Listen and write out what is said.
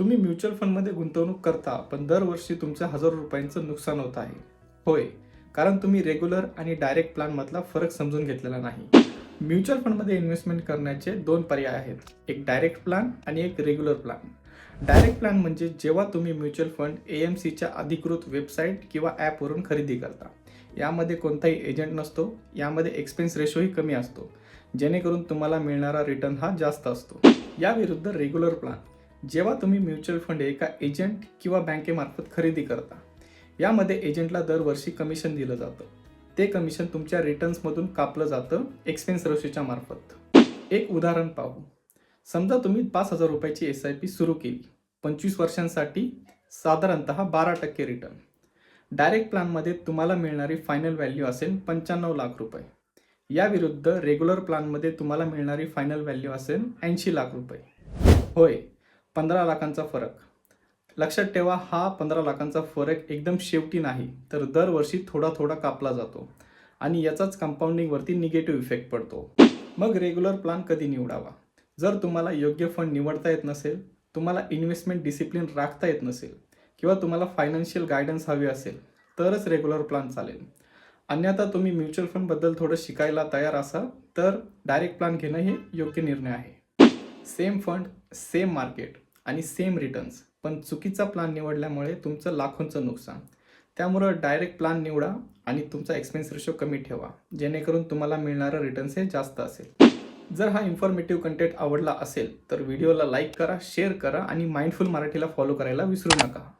तुम्ही म्युच्युअल फंडमध्ये गुंतवणूक करता पण दरवर्षी तुमचं हजारो रुपयांचं नुकसान होत आहे. होय कारण तुम्ही रेग्युलर आणि डायरेक्ट प्लॅनमधला फरक समजून घेतलेला नाही. म्युच्युअल फंडमध्ये इन्व्हेस्टमेंट करण्याचे दोन पर्याय आहेत. एक डायरेक्ट प्लॅन आणि एक रेग्युलर प्लॅन. डायरेक्ट प्लॅन म्हणजे जेव्हा तुम्ही म्युच्युअल फंड ए एम सीच्या अधिकृत वेबसाईट किंवा ॲपवरून खरेदी करता. यामध्ये कोणताही एजंट नसतो यामध्ये एक्सपेन्स रेशोही कमी असतो. जेणेकरून तुम्हाला मिळणारा रिटर्न हा जास्त असतो. याविरुद्ध रेग्युलर प्लॅन. जेव्हा तुम्ही म्युच्युअल फंड एका एजंट किंवा बँकेमार्फत खरेदी करता यामध्ये एजंटला दरवर्षी कमिशन दिलं जातं. ते कमिशन तुमच्या रिटर्न्समधून कापलं जातं एक्सपेन्स रशीच्या मार्फत. एक उदाहरण पाहू. समजा तुम्ही पाच हजार रुपयाची एस आय पी सुरू केली. पंचवीस वर्षांसाठी साधारणतः बारा टक्के रिटर्न. डायरेक्ट प्लॅनमध्ये तुम्हाला मिळणारी फायनल व्हॅल्यू असेल पंच्याण्णव लाख रुपये. याविरुद्ध रेग्युलर प्लॅनमध्ये तुम्हाला मिळणारी फायनल व्हॅल्यू असेल ऐंशी लाख रुपये. होय पंधरा लाखांचा फरक. लक्षात ठेवा हा पंधरा लाखांचा फरक एकदम शेवटी नाही तर दरवर्षी थोडा थोडा कापला जातो आणि याचाच कंपाऊंडिंगवरती निगेटिव्ह इफेक्ट पडतो. मग रेग्युलर प्लॅन कधी निवडावा? जर तुम्हाला योग्य फंड निवडता येत नसेल तुम्हाला इन्व्हेस्टमेंट डिसिप्लिन राखता येत नसेल किंवा तुम्हाला फायनान्शियल गायडन्स हवे असेल तरच रेग्युलर प्लॅन चालेल. अन्यथा तुम्ही म्युच्युअल फंडबद्दल थोडं शिकायला तयार असाल तर डायरेक्ट प्लॅन घेणं हे योग्य निर्णय आहे. सेम फंड सेम मार्केट आणि सेम रिटर्न्स पण चुकीचा प्लॅन निवडल्यामुळे तुमचं लाखोंचं नुकसान. त्यामुळं डायरेक्ट प्लॅन निवडा आणि तुमचा एक्सपेन्स रेशो कमी ठेवा जेणेकरून तुम्हाला मिळणारं रिटर्न्स हे जास्त असेल. जर हा इन्फॉर्मेटिव्ह कंटेंट आवडला असेल तर व्हिडिओला लाईक करा शेअर करा आणि माइंडफुल मराठीला फॉलो करायला विसरू नका.